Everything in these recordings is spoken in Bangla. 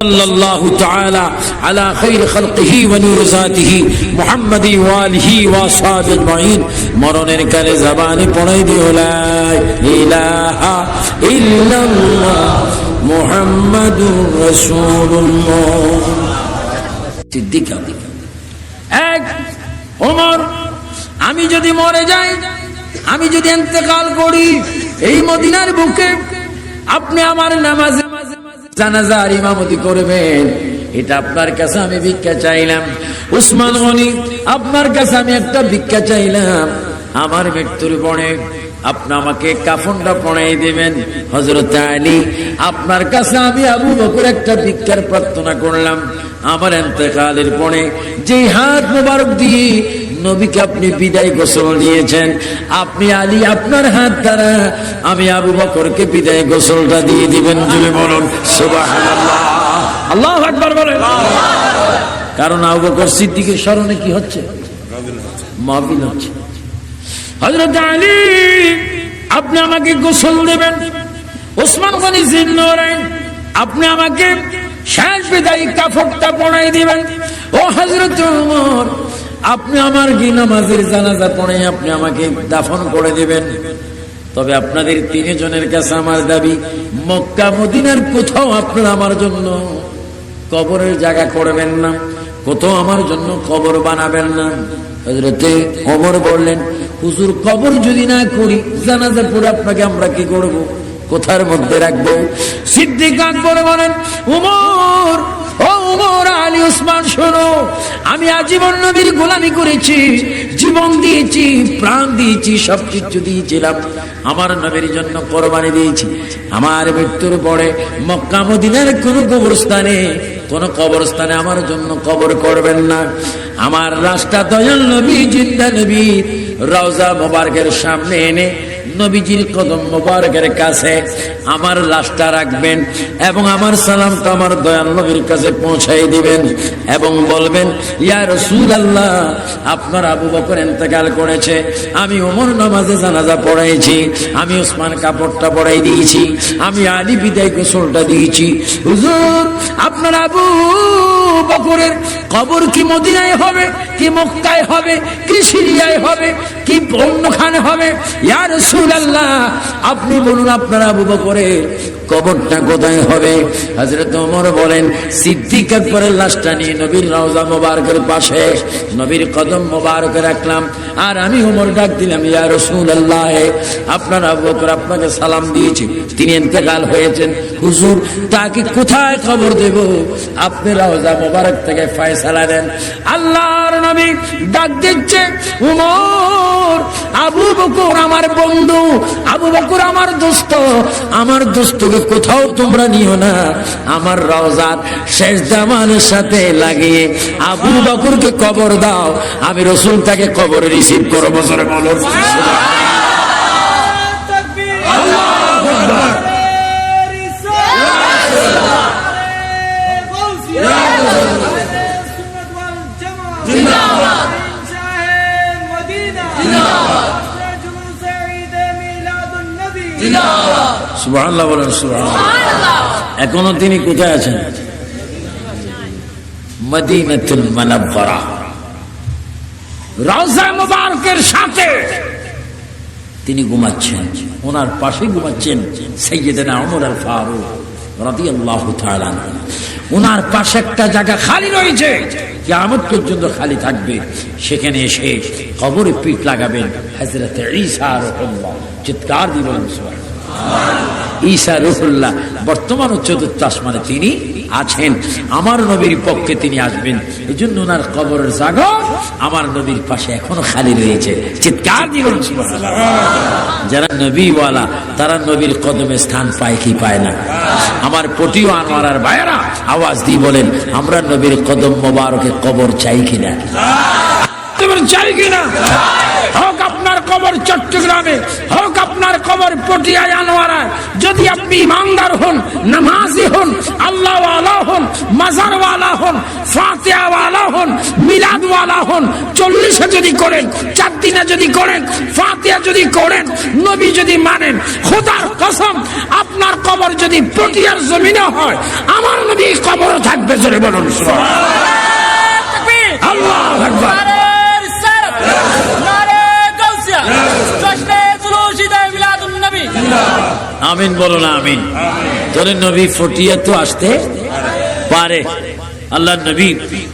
صلى الله تعالى على خير خلقه ونور ذاته محمد وآله وصحبه أجمعين মরণের কালে জবানে পড়াই দিও লা ইলাহা ইল্লাল্লাহ মুহাম্মাদুর রাসূলুল্লাহ সিদ্দিক আকবর। এক ওমর আমি যদি মরে যাই আমি যদি ইন্তেকাল করি এই মদিনার বুকে আপনি আমার নামাজে জানাজার ইমামতি করবেন। এটা আপনার কাছে আমি ভিক্ষা চাইলাম। উসমান গনি, আপনার কাছে আমি একটা ভিক্ষা চাইলাম। আমার মৃত্যুর পরে আপনি আমাকে কাফনটা পড়াই দিবেন। হজরত আলী, আপনার কাছে আমি আবু বকর একটা ভিক্ষার প্রার্থনা করলাম। আমার এতেকালের পরে যে হাত মোবারক দিয়ে নবীকে আপনি বিদায় গোসল দিয়েছেন। আপনি আলী আপনার হাত দ্বারা আমি আবু বকরকে বিদায় গোসলটা দিয়ে দিবেন জুড়ে বলুন আল্লাহ আকবার বলেন। কারণ আবু বকর সিদ্দিকের স্মরণে কি হচ্ছে? মাহফিল হচ্ছে। হজরত আলী আপনি আমাকে গোসল দেবেন। ওসমান গনি জিন্নরাইন আপনি আমাকে শেষ বিদায়ী কাফরটা পড়াই দিবেন। ও হজরত ওমর আপনি আমার কি নামাজের জানাজা পড়ে আপনি আমাকে দাফন করে দিবেন। তবে আপনাদের তিনজনের কাছে আমার দাবি, মক্কা, মদিনার কোথাও আপনারা আমার জন্য কবরের জায়গা করবেন না, কোথাও আমার জন্য কবর বানাবেন না। হজরতে অমর বললেন, হুজুর, কবর যদি না করি, জানাজা পড়ে আপনাকে আমরা কি করব? কোথার মধ্যে রাখব? সিদ্দিক আকবর বলেন উমর ও উমর আলী উসমান, শোনো, আমি আজীবন নবীর করেছি, জীবন দিয়েছি, প্রাণ দিয়েছি দিয়েছিলাম। আমার নবীর জন্য কোরবানি দিয়েছি। আমার মৃত্যুর পরে কোন কবরস্থানে কোন কবরস্থানে আমার জন্য কবর করবেন না। আমার রাস্তা দয়াল নবী, জিন্দা নবী, রওজা মোবারকের সামনে এনে নবীজির কদম মোবারকের কাছে আমার লাশটা রাখবেন এবং আমার সালামটা আমার দয়াল নবীর কাছে পৌঁছাই দিবেন এবং বলবেন, ইয়া রসুল আল্লাহ আপনার আবু বকর এতেকাল করেছে। আমি ওমর নামাজে জানাজা পড়াইছি, আমি ওসমান কাপড়টা পড়াই দিয়েছি, আমি আলী বিদায় গোসলটা দিয়েছি। হুজুর, আপনার আবু বকরের কবর কি মদিনায় হবে, কি মক্কায় হবে, কি সিরিয়ায় হবে? কি অন্যখানে হবে? ইয়া রাসূলুল্লাহ, আপনি বলুন আপনার আবু বকরের কবরটা কোথায় হবে? হযরত ওমর বলেন, সিদ্দিক আকবরের লাশটা নিয়ে নবীর রওজা মোবারকের পাশে, নবীর কদম মোবারকে রাখলাম। আর আমি ওমর ডাক দিলাম, ইয়া রাসূলুল্লাহ, আপনার আবু বকর আপনাকে সালাম দিয়েছি, তিনি ইন্তেকাল হয়েছেন। হুজুর, তাকে কোথায় খবর দেব? আপনি রওজা মোবারক থেকে ফয়সালা দেন আল্লাহর নবী ডাক দিচ্ছে উমর আবু বকুর আমার বন্ধু, আবু বকর আমার দোস্ত। আমার দোস্তকে কোথাও তোমরা নিও না। আমার রওজার শেষ দামানের সাথে লাগিয়ে আবু বকুরকে কবর দাও। আমি রসুল তাকে কবরে রিসিভ করো বছরে বলো। এখনও তিনি কোথায় আছেন? সাথে তিনি ঘুমাচ্ছেন। ওনার পাশে ঘুমাচ্ছেন সৈয়দনা ওমর আল ফারুক। ওনার পাশে একটা জায়গা খালি রয়েছে, কিয়ামত পর্যন্ত খালি থাকবে। সেখানে এসে কবরে পিঠ লাগাবেন রাহুল্লাহ চিৎকার দিবেন ঈসা রুহুল্লাহ বর্তমান চতুর্থ আসমানে তিনি আছেন। আমার নবীর পক্ষে তিনি আসবেন। এই জন্য ওনার কবরের জায়গা আমার নবীর পাশে এখনও খালি রয়েছে। চিৎকার দিবেন। যারা নবীওয়ালা তারা নবীর কদমে স্থান পায় কি পায় না? আমার পটিও আনোয়ার ভাইয়েরা আওয়াজ দিয়ে বলেন আমরা নবীর কদম মোবারকে কবর চাই কিনা? চাই কিনা? হোক আপনার কবর চট্টগ্রামে কবর পটিয়ায় আনোয়ারায় যদি আপনি ইমানদার হন নামাজি হন আল্লাহ আল্লাহ হন মাজারওয়ালা হন ফাতেহাওয়ালা হন মিলাদওয়ালা হন চল্লিশে যদি করেন চার দিনে যদি করেন ফাতেহা যদি করেন নবী যদি মানেন খোদার কসম আপনার কবর যদি পটিয়ার জমিনে হয় আমার নবী কবরও থাকবে জোরে বলুন আল্লাহ আকবার। নারে রিসালাত নারে গাউসিয়া। আমিন বলো না আমিন। তোর নবী ফটিয়া তো আসতে পারে। আল্লাহ নবী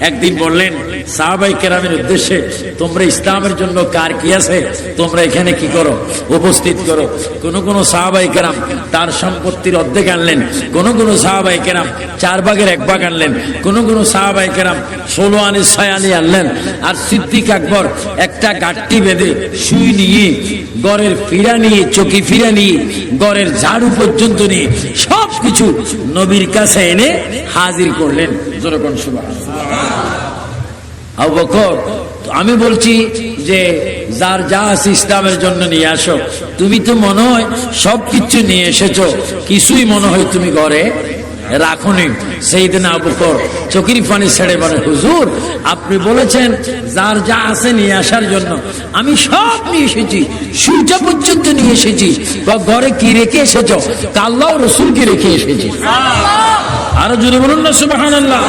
একদিন বললেন, সাহাবাই কেরামের উদ্দেশ্যে, তোমরা ইসলামের জন্য কার কি আছে? তোমরা এখানে কি করো? উপস্থিত করো। কোন কোন সাহাবাই কেরাম তার সম্পত্তির অর্ধেক আনলেন। কোন কোন সাহাবাই কেরাম চার ভাগের এক ভাগ আনলেন। কোন কোন সাহাবাই কেরাম ষোলো আনি ছয় আনি আনলেন। আর সিদ্দিক আকবর একটা গাঠটি বেঁধে শুই নিয়ে, গড়ের ফিরা নিয়ে, চকি ফিরা নিয়ে, গড়ের ঝাড়ু পর্যন্ত নিয়ে সব কিছু নবীর কাছে এনে হাজির করলেন। আমি বলছি যে যার যা আছে ইসলামের জন্য নিয়ে আসো। তুমি তো মনে হয় সব কিছু নিয়ে এসেছ, কিছুই মনে হয় তুমি ঘরে রাখুনি। সেই দিন আবু বকর চকির পানি ছেড়ে বলে, হুজুর, আপনি বলেছেন যার যা আছে নিয়ে আসার জন্য আমি সব নিয়ে এসেছি, সূর্য পর্যন্ত নিয়ে এসেছি। বা ঘরে কি রেখে এসেছ? কাল্লাও রসুলকে রেখে এসেছি। আরও জোরে বলুন না সুবাহান আল্লাহ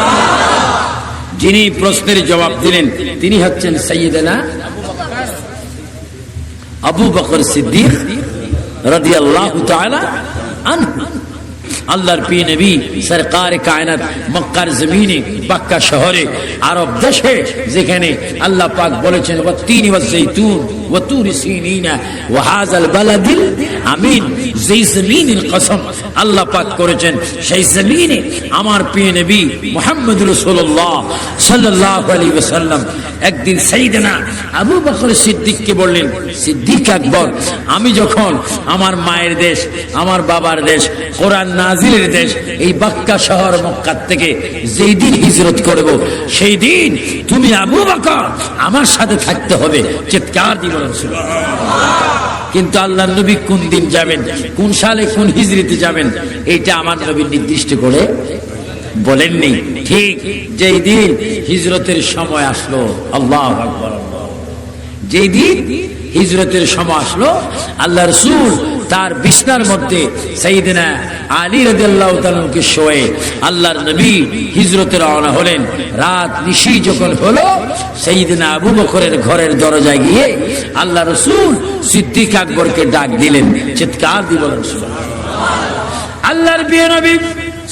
যিনি প্রশ্নের জবাব দিলেন, তিনি হচ্ছেন সৈয়দনা আবু বকর সিদ্দিক রাদি আল্লাহ আল্লাহর পি নবী সরকার কায়নাত মক্কার জমিনে বাক্কা শহরে আরব দেশে যেখানে আল্লাহ পাক বলেছেন ও তিন সাইয়েদনা আবু সিদ্দিককে বললেন আমি যখন আমার মায়ের দেশ, আমার বাবার দেশ কোরআন নাজিলের দেশ, এই বাক্কা শহর মক্কা থেকে যেই দিন হিজরত করব, সেই দিন তুমি আবু বকর আমার সাথে থাকতে হবে। চিৎকার দিব কিন্তু আল্লাহ নবী কোন দিন যাবেন, কোন সালে কোন হিজরিতে যাবেন এইটা আমার নবী নির্দিষ্ট করে বলেননি। ঠিক যেই দিন হিজরতের সময় আসলো, আল্লাহ যেই দিন হিজরতের সময় আসলো, আল্লাহ রসুল তার বিছনার মধ্যে সেইদিনা আলী রাদিয়াল্লাহু তাআলাকে শোয়ে আল্লাহর নবী হিজরতে রওনা হলেন। রাত নিশি যখন হলো সেইদিনা আবু বকরের ঘরের দরজায় গিয়ে আল্লাহ রসুল সিদ্দিক আকবরকে ডাক দিলেন। চিৎকার দিয়ে বলেন আল্লাহর প্রিয় নবী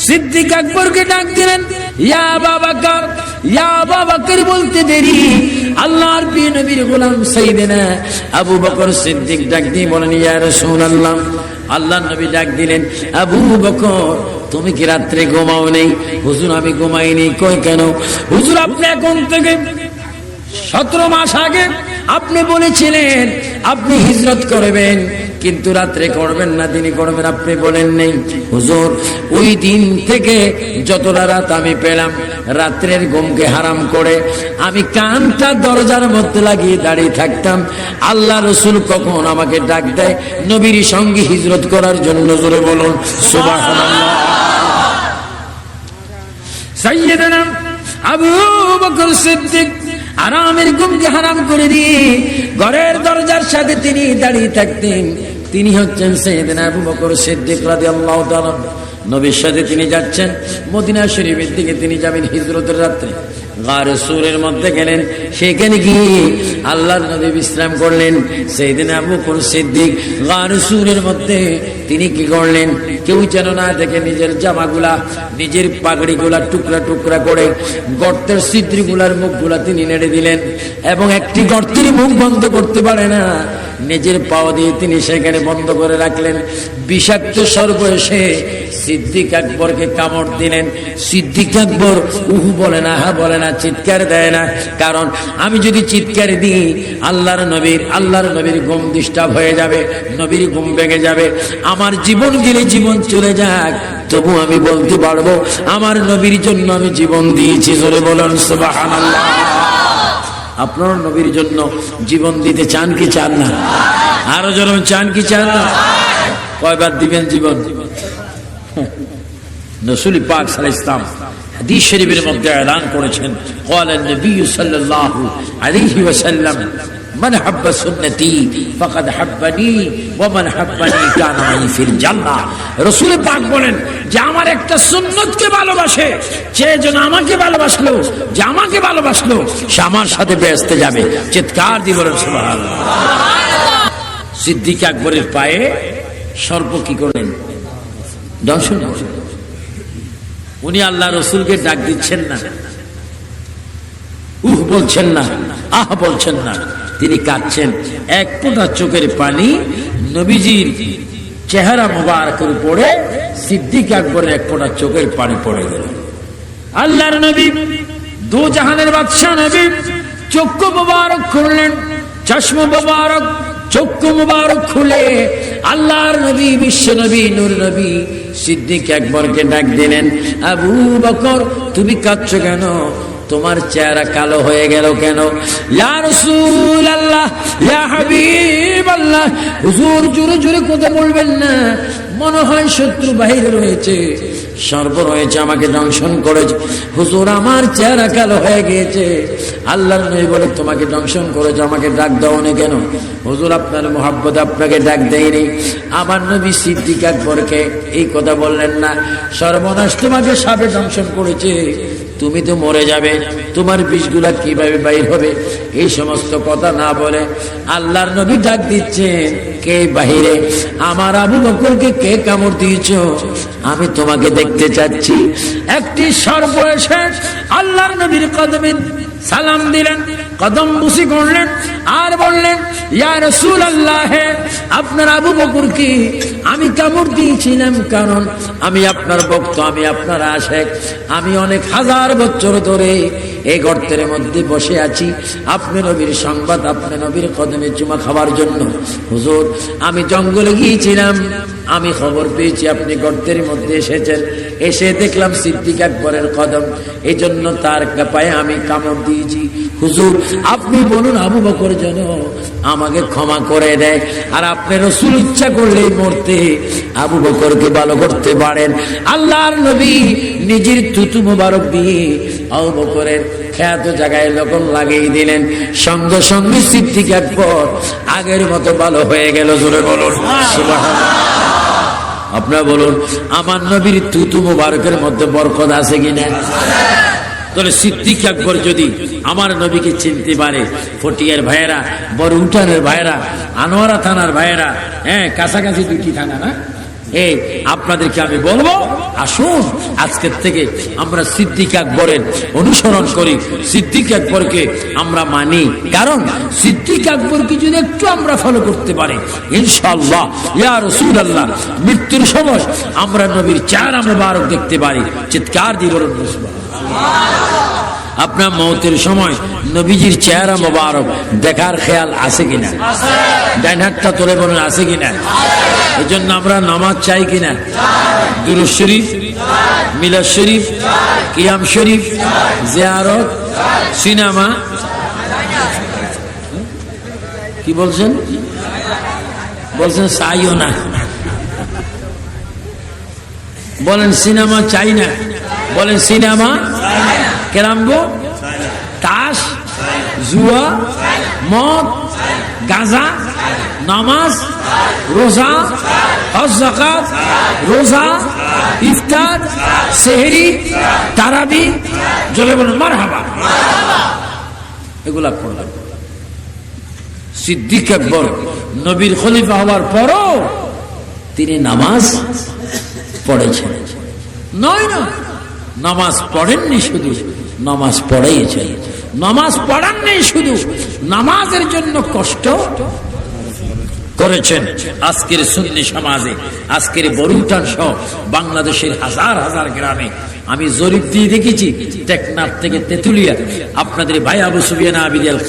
সিদ্দিক আকবরকে ডাক দিলেন, ইয়া বাবা বলতে দেরি। আল্লাহর নবীর আবু বকর সিদ্দিক ডাক দিয়ে দিলেন, আবু তুমি কি রাত্রে ঘুমাও নেই? হুজুর, আমি ঘুমাইনি কই কেন? হুজুর, আপনি এখন থেকে সতেরো মাস আগে আপনি বলেছিলেন, আপনি হিজরত করবেন। কিন্তু রাত্রে করবেন না দিনে করবেন, আপনি বলেন নেই। হুজুর, ওই দিন থেকে যতটা রাত আমি পেলাম, রাত্রের ঘুমকে হারাম করে আমি কানটা দরজার মধ্যে লাগিয়ে দাঁড়িয়ে থাকতাম। আল্লাহ রসুল কখন আমাকে ডাক দেয়, নবীর সঙ্গে হিজরত করার জন্য জোরে বলুন সুবাহ আবু বকর সিদ্দিক আরামের ঘুমকে হারাম করে দিয়ে ঘরের দরজার সাথে তিনি দাঁড়িয়ে থাকতেন। তিনি হচ্ছেন সেদিন আবু বকর সিদ্দিক রাদিয়াল্লাহু তাআলা নবীর সাথে তিনি যাচ্ছেন। মদিনা শরীফের দিকে তিনি যাবেন হিজরতের রাত্রে। গারে সুরের মধ্যে গেলেন। সেখানে গিয়ে আল্লাহর নবী বিশ্রাম করলেন। সেই দিন আবু বকর সিদ্দিক গারে সুরের মধ্যে তিনি কি করলেন? কেউ যেন না দেখে নিজের জামাগুলা, নিজের পাগড়িগুলা টুকরা টুকরা করে গর্তের সিদ্রিগুলার মুখগুলা তিনি নেড়ে দিলেন এবং একটি গর্তের মুখ বন্ধ করতে পারে না। নিজের পাও দিয়ে তিনি সেখানে বন্ধ করে রাখলেন। বিষাক্ত সর্ব এসে সিদ্দিক আকবরকে কামড় দিলেন। সিদ্দিক আকবর, উহু বলে না হা বলে না চিৎকার দেয় না। কারণ আমি যদি চিৎকার দিই, আল্লাহর নবীর আল্লাহর নবীর ঘুম ডিস্টার্ব হয়ে যাবে, নবীর ঘুম ভেঙে যাবে। আমার জীবন গেলে জীবন চলে যাক, তবু আমি বলতে পারব, আমার নবীর জন্য আমি জীবন দিয়েছি, জোরে বলেন আপনার নবীর জন্য জীবন দিতে চান কি চান না? আরও জন চান কি চান না? কয়বার দিবেন জীবন? নসুলি পাক সাল ইসলাম হাদিস শরীফের মধ্যে এলান করেছেন قال النبي صلى الله عليه وسلم من حب سنتي فقد حبني ومن حبني كان معي في الجنة রাসূল পাক বলেন যে আমার একটা সুন্নতকে ভালোবাসে যে যেন আমাকে ভালোবাসলো যে আমাকে ভালোবাসলো সে আমার সাথে বেহেশতে যাবে চিৎকার দিয়ে বলেন সুবহানাল্লাহ সিদ্দিক আকবরের পায়ে সর্প কি করলেন দর্শন উনি আল্লাহ রসুলকে ডাক দিচ্ছেন না। উহ, বলছেন না। আহ, বলছেন না। তিনি কাঁদছেন। এক ফোঁটা চোখের পানি নবীজির চেহারা মোবারকের উপরে সিদ্দিক আকবরের এক ফোঁটা চোখের পানি পড়ে গেল। আল্লাহর নবী দু জাহানের বাদশাহ নবী চক্ষু মোবারক খুললেন, চশমা মোবারক, চক্ষু মোবারক খুলে আল্লাহর নবী, বিশ্ব নবী, নূর নবী সিদ্দিক একবারকে ডাক দিলেন, আবু বকর, তুমি কাঁদছ কেন? তোমার চেহারা কালো হয়ে গেল কেন? আল্লাহ হুজুর জোরে জোরে কোথায় বলবেন না। মনে হয় শত্রু বাহিরে রয়েছে। সর্ব রয়েছে আমাকে দংশন করেছে। হুজুর, আমার চেহারা কালো হয়ে গিয়েছে। আল্লাহর নবী বলে, তোমাকে দংশন করেছে, আমাকে ডাক দাও না কেন? হুজুর, আপনার মোহাব্বত আপনাকে ডাক দেয়নি। আমার নবী সিদ্দিক আকবরকে এই কথা বললেন না। সর্বনাশ তোমাকে সাপে দংশন করেছে। তুমি তো মরে যাবে। তোমার বিষগুলা কীভাবে বাইর হবে? এই সমস্ত কথা না বলে আল্লাহর নবী ডাক দিচ্ছেন, কে বাহিরে? আমার আবু বকরকে কে কামড় দিয়েছ? আমি তোমাকে দেখতে চাচ্ছি। একটি সর্ব এসে আল্লাহর নবীর কদমে সালাম দিলেন, কদম বুসি করলেন আর বললেন, ইয়া রসুল আল্লাহ আপনার আবু বকরকে আমি কামড় দিয়েছিলাম কারণ আমি আপনার ভক্ত, আমি আপনার আশেক। আমি অনেক হাজার বছর ধরে এই গর্তের মধ্যে বসে আছি। আপনি নবীর সংবাদ, আপনি নবীর কদমে চুমা খাওয়ার জন্য। হুজুর, আমি জঙ্গলে গিয়েছিলাম। আমি খবর পেয়েছি, আপনি গর্তের মধ্যে এসেছেন। এসে দেখলাম সিদ্দিক আকবরের কদম। এই জন্য তার পায়ে আমি কামড় দিয়েছি। হুজুর, আপনি বলুন, আবু বকর যেন আমাকে ক্ষমা করে দেয়। আর আপনি রসুল ইচ্ছা করলেই মরতে আবু বকরকে ভালো করতে পারেন। আল্লাহর নবী নিজের তুতু মোবারক দিয়ে আবু বকরের খ্যাত জায়গায় লকন লাগিয়ে দিলেন। সঙ্গে সঙ্গে সিদ্দিক আকবর আগের মতো ভালো হয়ে গেল, জোরে বলুন। আপনার বলুন, আমার নবীর তুতু মুবারকের মধ্যে বরকত আছে কিনা? তাহলে সিদ্দিক আকবর যদি আমার নবীকে চিনতে পারে, ফটিয়ার ভাইয়েরা বড় উঠানের ভাইয়েরা, আনোয়ারা থানার ভাইয়েরা হ্যাঁ কাছাকাছি দুটি থানা না? এই আপনাদেরকে আমি বলব, আসুন, আজকের থেকে আমরা সিদ্দিক আকবরের অনুসরণ করি। সিদ্দিক আকবরকে আমরা মানি, কারণ সিদ্দিক আকবরকে যদি একটু আমরা ফলো করতে পারি। ইনশাল্লাহ ইয়া রসুল্লাহ মৃত্যুর সময় আমরা নবীর চার আমরা বারক দেখতে পারি। চিৎকার দিয়ে বলুন। আপনার মৌতের সময় নবীজির চেহারা মোবারক দেখার খেয়াল আছে কিনা? ডাইন হাতটা তোলে বলেন, আছে কিনা? এই জন্য আমরা নামাজ চাই কিনা? দুরুজ শরীফ, মিলাদ শরীফ, কিয়াম শরীফ, জিয়ারত, সিনেমা। কি বলছেন? বলছেন, চাইও না। বলেন, সিনেমা চাই না। বলেন, সিনেমা কেরাম্বো তাস, জুয়া, মদ, গাঁজা, নামাজ, রোজা, হজ জাকাত রোজা, ইফতার, সেহেরি, তারাবি জলে বলেন মার হাবা এগুলা করলাম সিদ্দিক আকবর নবীর খলিফা হওয়ার পরও তিনি নামাজ পড়েছেন। নয় না, নামাজ পড়েননি শুধু। নামাজ পড়াইয়েছেন নামাজ পড়ান নেই শুধু, নামাজের জন্য কষ্ট করেছেন আজকের সুন্নি সমাজে। আজকের বরুটান সহ বাংলাদেশের হাজার হাজার গ্রামে আমি জরিপ দিয়ে দেখেছি, টেকনাফ থেকে তেতুলিয়া, আপনাদের ভাই আবু সুবিয়ানা আবিদ আল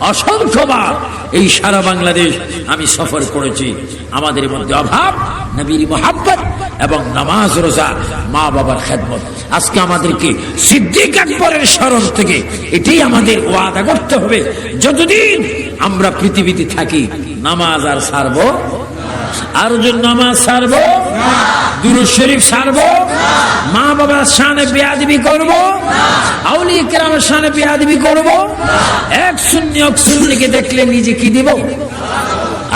অসংখ্যবার এই সারা বাংলাদেশ আমি সফর করেছি। আমাদের মধ্যে অভাব নবীর মোহাব্বত এবং নামাজ রোজা মা বাবার খেদমত। আজকে আমাদেরকে সিদ্দিক আকবরের স্মরণ থেকে এটাই আমাদের ওয়াদা করতে হবে, যতদিন আমরা পৃথিবীতে থাকি, নামাজ আর সারবো আর নামাজ সারবো দুরু শরীফ সারব মা বাবার সামনে বেয়াদবি করব আউলি কেরামের সামনে বেয়াদবি করব এক শূন্য, এক শূন্যকে দেখলে নিজে কি দিব?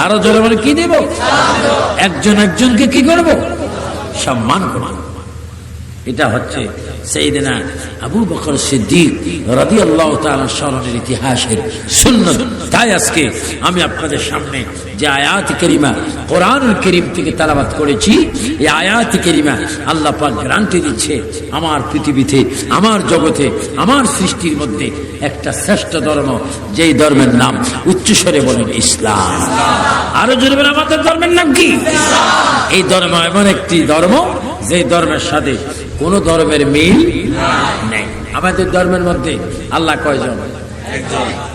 আরও জোরে বলে কি দেব? একজন একজনকে কি করব? সম্মান করব। এটা হচ্ছে সেই দিনা আবু বকর সিদ্দিক রবি আল্লাহ স্মরণের ইতিহাসের শূন্য তাই আজকে আমি আপনাদের সামনে যে আয়াত করিমা, কোরআনুল করিম থেকে তালাবাত করেছি, এই আয়াত করিমা আল্লাহ পাক গ্রান্টি দিচ্ছে আমার পৃথিবীতে, আমার জগতে, আমার সৃষ্টির মধ্যে একটা শ্রেষ্ঠ ধর্ম, যেই ধর্মের নাম উচ্চস্বরে বলেন ইসলাম। আরও জোরে আমাদের ধর্মের নাম কি? এই ধর্ম এমন একটি ধর্ম যে ধর্মের সাথে কোন ধর্মের মিল নেই। আমাদের ধর্মের মধ্যে আল্লাহ কয়জন?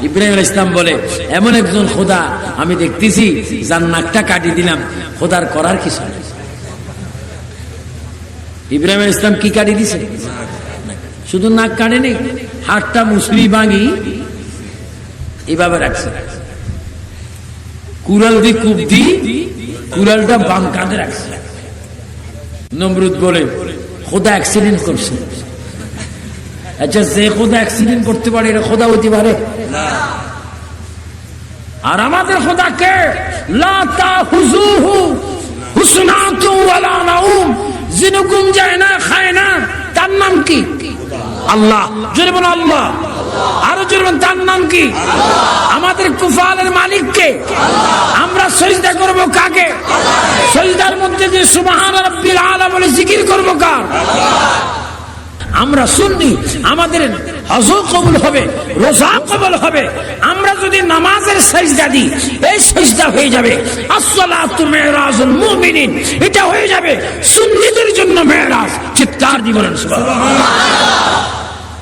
ইব্রাহিম ইসলাম বলে, এমন একজন খোদা আমি দেখতেছি, যার নাকটা কাটি দিলাম। খোদার করার কিছু ইব্রাহিম ইসলাম কি কাটি দিছে? শুধু নাক কাটে নেই, হাতটা মুসলি ভাঙি এভাবে রাখছে। কুড়াল দি কূপ দি কুড়ালটা বাম কাঁধে রাখছে। নমরুদ বলে খোদা অ্যাক্সিডেন্ট করছে। আচ্ছা যে খোদা অ্যাক্সিডেন্ট করতে পারে এটা খোদা হইতে পারে? আর আমাদের ওয়ালা নাউম। যিনি ঘুম যায় না খায় না তার নাম কি? আল্লাহ। জোরে বলো আল্লাহ। আরও জোরে তার নাম কি? আমাদের কুফালের মালিককে আমরা সজদা করব কাকে? সজদার মধ্যে যে সুবহান আলা বলে জিকির করব কার? আমরা শুননি আমাদের হজ কবুল হবে, রোজা কবুল হবে। আমরা যদি নামাজের সেজদা দিই, এই সেজদা হয়ে যাবে। আসসালাতু মিরাজুল মুমিনিন, এটা হয়ে যাবে সুন্নিদের জন্য মেরাজ। চিৎকার দি বলেন, সুবহানাল্লাহ।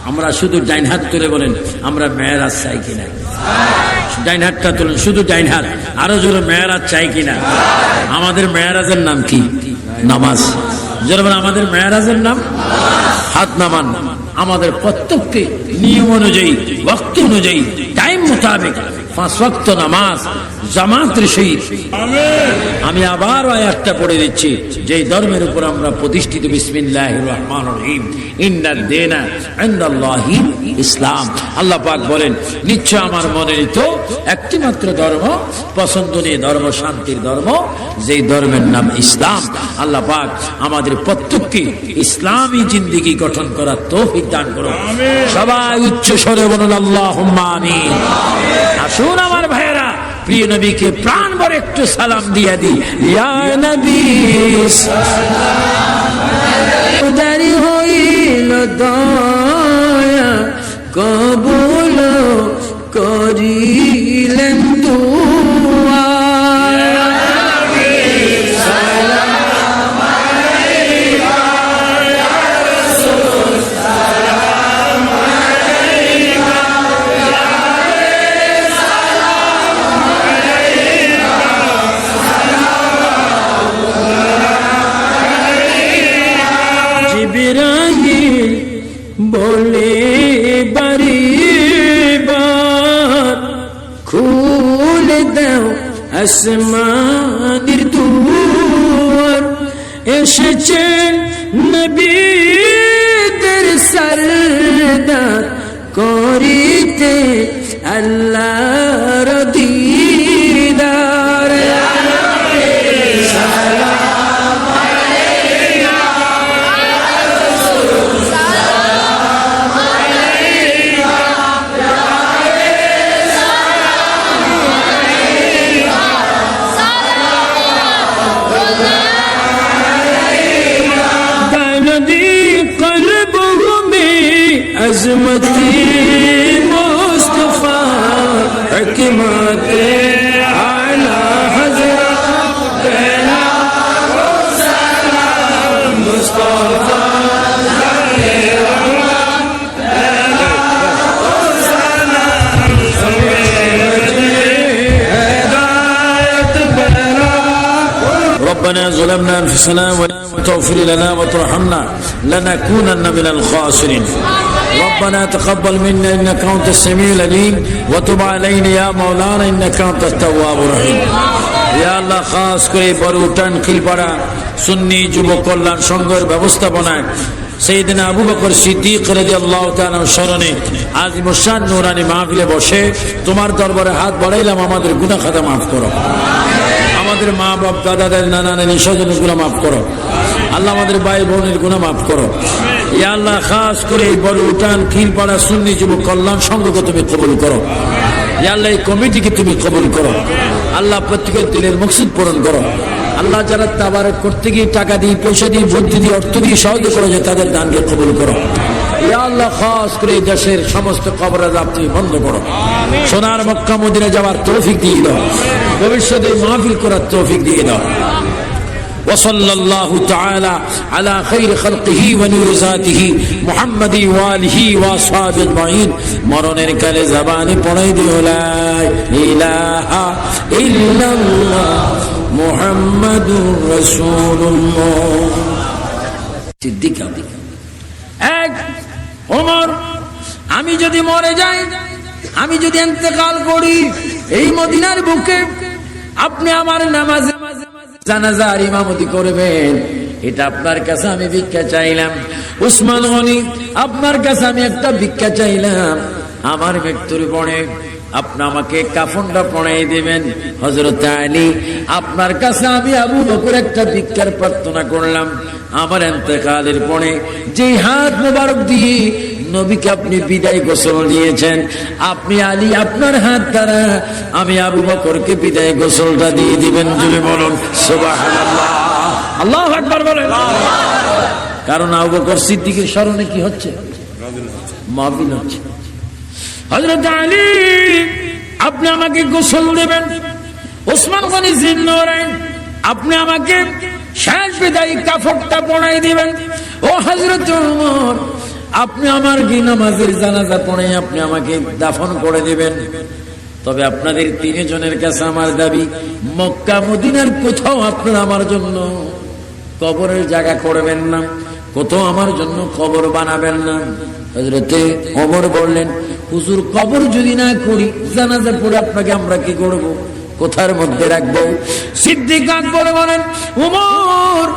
আমরা শুধু ডাইন হাত তুলে বলেন, আমরা মেয়েরাজ চাই কিনা? ডাইন হাতটা তুলেন, শুধু ডাইন হাত। আরও জোরে মেয়েরাজ চাই কিনা? আমাদের মেয়েরাজের নাম কি? নামাজ। যারা বলে আমাদের মেয়েরাজের নাম? হাত নামান। আমাদের প্রত্যেককে নিয়ম অনুযায়ী বক্ত অনুযায়ী, টাইম মোতাবেক, পাঁচ ওয়াক্ত নামাজ জামাতের আমি আবার একটা পড়ে দিচ্ছি। যে ধর্মের উপর আমরা প্রতিষ্ঠিত বিসমিল্লাহ রহমান রহিম ইন্নার দেনা ইন্দাল্লাহি ইসলাম। আল্লাহ পাক বলেন নিশ্চয় আমার মনে নিত একটি মাত্র ধর্ম পছন্দনীয় ধর্ম শান্তির ধর্ম যেই ধর্মের নাম ইসলাম। আল্লাহ পাক আমাদের প্রত্যেককে ইসলামী জিন্দিগি গঠন করার তৌফিক দান করুন। সবাই উচ্চ স্বরে বলুন আল্লাহ আমিন। আসুন আমার ভাইয়েরা। প্রিয় নবীকে প্রাণ ভরে একটু সালাম দিয়ে দি ইয়া নবী উদারি হইল দয়া কবুল করিতে আল্লাহর ربنا ظلمنا انفسنا ولا تغفر لنا وترحمنا لنكونن من الخاسرين ربنا تقبل منا انك انت السميع العليم وتب علينا يا مولانا انك انت التواب الرحيم ইয়া আল্লাহ খাস করে বড় উঠান খিলপাড়া সুন্নি যুব কল্যাণ সংঘের ব্যবস্থাপনায় সেইদিন আবু বকর সিদ্দিক রাদিয়াল্লাহু তাআলার স্মরণে আজ মুসান নুরানি মাহফিলে বসে তোমার দরবারে হাত বাড়াইলাম আমাদের গুনাহ খাতা মাফ করো আমাদের মা বাপ দাদা দাদি নানা নানি গুণা মাফ করো। আল্লাহ আমাদের ভাই বোনের গুণা মাফ করো। ইয়া আল্লাহ, খাস করে এই বড় উঠান খিলপাড়া সুন্নি যুব কল্যাণ সংঘকে তুমি কবুল করো। আল্লাহ, এই কমিটিকে তুমি কবুল করো। আল্লাহ, প্রত্যেকের দিলের মকসুদ পূরণ করো। আল্লাহ, যারা তাবার করতে গিয়ে টাকা দিয়ে, পয়সা দিয়ে, বুদ্ধি দিয়ে, অর্থ দিয়ে সাহায্য করেছে, তাদের দানকে কবুল করো। আল্লাহ খাস করে এই দেশের সমস্ত কবরের রাত তুমি বন্ধ করো সোনার মক্কা মদিনা যাওয়ার তৌফিক দিয়ে দাও ভবিষ্যতে মাহফিল করার তৌফিক দিয়ে দাও وصلى الله تعالى على خير خلقه ونور ذاته محمد واله واصحابه اجمعين মরণের কালে জবানে পড়াই দিও লা ইলাহা ইল্লাল্লাহ মুহাম্মাদুর রাসূলুল্লাহ সিদ্দিক এক ওমর, আমি যদি মরে যাই, আমি যদি এতেকাল করি এই মদিনার বুকে, আপনি আমার নামাজে জানাজার ইমামতি করবেন। এটা আপনার কাছে আমি ভিক্ষা চাইলাম। উসমান গনি, আপনার কাছে আমি একটা ভিক্ষা চাইলাম। আমার মৃত্যুর পরে আপনি আমাকে কাফনটা পড়াই দেবেন। হজরত আলী আপনার কাছে আমি আবু বকর একটা ভিক্ষার প্রার্থনা করলাম। আমার এতেকালের পরে যে হাত মোবারক দিয়ে নবীকে আপনি বিদায় গোসল দিয়েছেন আপনি আলী আপনার হাত দ্বারা আমি আবু বকরকে বিদায় গোসলটা দিয়ে দিবেন। যদি বলুন সুবহানাল্লাহ। আল্লাহ একবার বলেন। কারণ আবু বকর সিদ্দিকের স্মরণে কি হচ্ছে? মাহবিল হচ্ছে। হজরত আলী, আপনি আমাকে গোসল দেবেন। ওসমান গনি জিন্নরেন আপনি আমাকে শেষ বিদায়ী কাফরটা পড়াই দিবেন। ও হজরত ওমর, আপনি আমার কি নামাজের জানাজা পড়ে আপনি আমাকে দাফন করে দিবেন। তবে আপনাদের তিনজনের কাছে আমার দাবি, মক্কা, মদিনার কোথাও আপনারা আমার জন্য কবরের জায়গা করবেন না। কোথাও আমার জন্য কবর বানাবেন না। হজরতে অমর বললেন, হুজুর, কবর যদি না করি জানাজা পরে আপনাকে আমরা কি করব? কোথার মধ্যে রাখব? সিদ্দিক আকবর বলেন উমর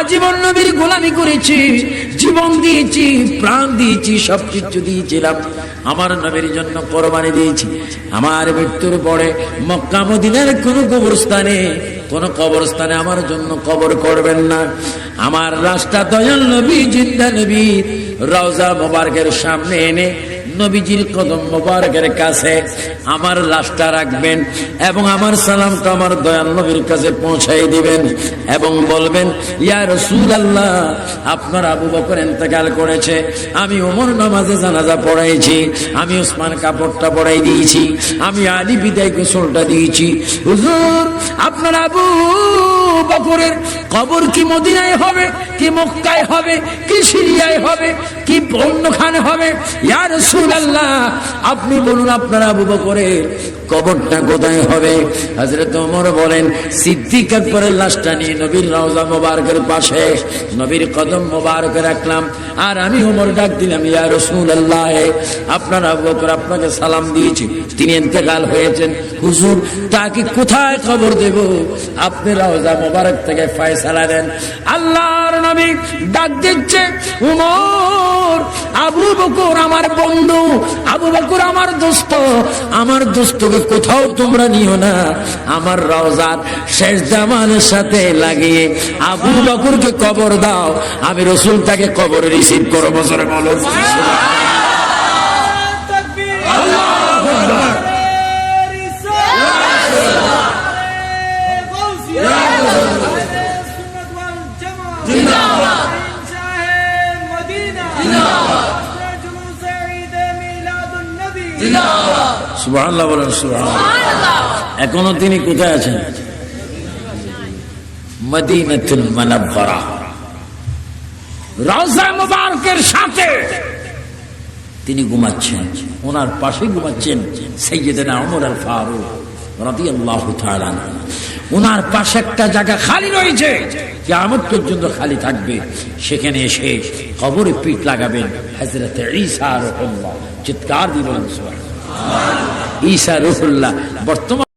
আজীবন নবীর গোলামি করেছি, জীবন দিয়েছি দিয়েছি, সবকিছু দিয়েছিলাম। আমার নবীর জন্য কোরবানি দিয়েছি। আমার মৃত্যুর পরে কোন কবরস্থানে কোন কবরস্থানে আমার জন্য কবর করবেন না। আমার রাস্তা দয়াল নবী, জিন্দা নবী, রওজা মোবারকের সামনে এনে নবীজির কদম মোবারকের কাছে আমার লাশটা রাখবেন এবং আমার সালামটা আমার দয়াল নবীর কাছে পৌঁছাই দিবেন এবং বলবেন, ইয়া রসুল আল্লাহ আপনার আবু বকর এতেকাল করেছে। আমি ওমর নামাজে জানাজা পড়াইছি, আমি ওসমান কাপড়টা পড়াই দিয়েছি, আমি আলী বিদায় গোসলটা দিয়েছি। হুজুর, আপনার আবু বকরের কবর কি মদিনায় হবে, কি মক্কায় হবে, কি সিরিয়ায় হবে, কি অন্যখানে হবে? ইয়ার আপনি বলুন আপনারা আবু বকরের কবরটা কোথায় হবে? হজরত ওমর বলেন, সিদ্দিক আকবরের লাশটা নিয়ে নবীর রওজা মোবারকের পাশে। নবীর কদম মোবারক রাখলাম। আর আমি ওমর ডাক দিলাম, ইয়া রসুল আল্লাহ আপনার আবু বকর আপনাকে সালাম দিয়েছি। তিনি ইন্তেকাল হয়েছেন। হুজুর, তাকে কোথায় খবর দেব? আপনি রওজা মোবারক থেকে ফয়সালা দেন আল্লাহর নবী ডাক দিচ্ছে উমর আবু বকর আমার বন্ধু, আবু বকর আমার দোস্ত, আমার দোস্তকে কোথাও তোমরা নিও না। আমার রওজার শেষ জামানের সাথে লাগিয়ে আবু বকরকে কবর দাও। আমি রসুল তাকে কবর রিসিভ করো বছরে বলো। এখনও তিনি কোথায় আছেন? তিনি ঘুমাচ্ছেন। ওনার পাশে ঘুমাচ্ছেন সৈয়দনা ওমর ওনার পাশে একটা জায়গা খালি রয়েছে, কিয়ামত পর্যন্ত খালি থাকবে। সেখানে এসে কবরে পিঠ লাগাবেন হযরত ঈসা চিৎকার দিবেন ঈসা রহুল্লাহ। বর্তমান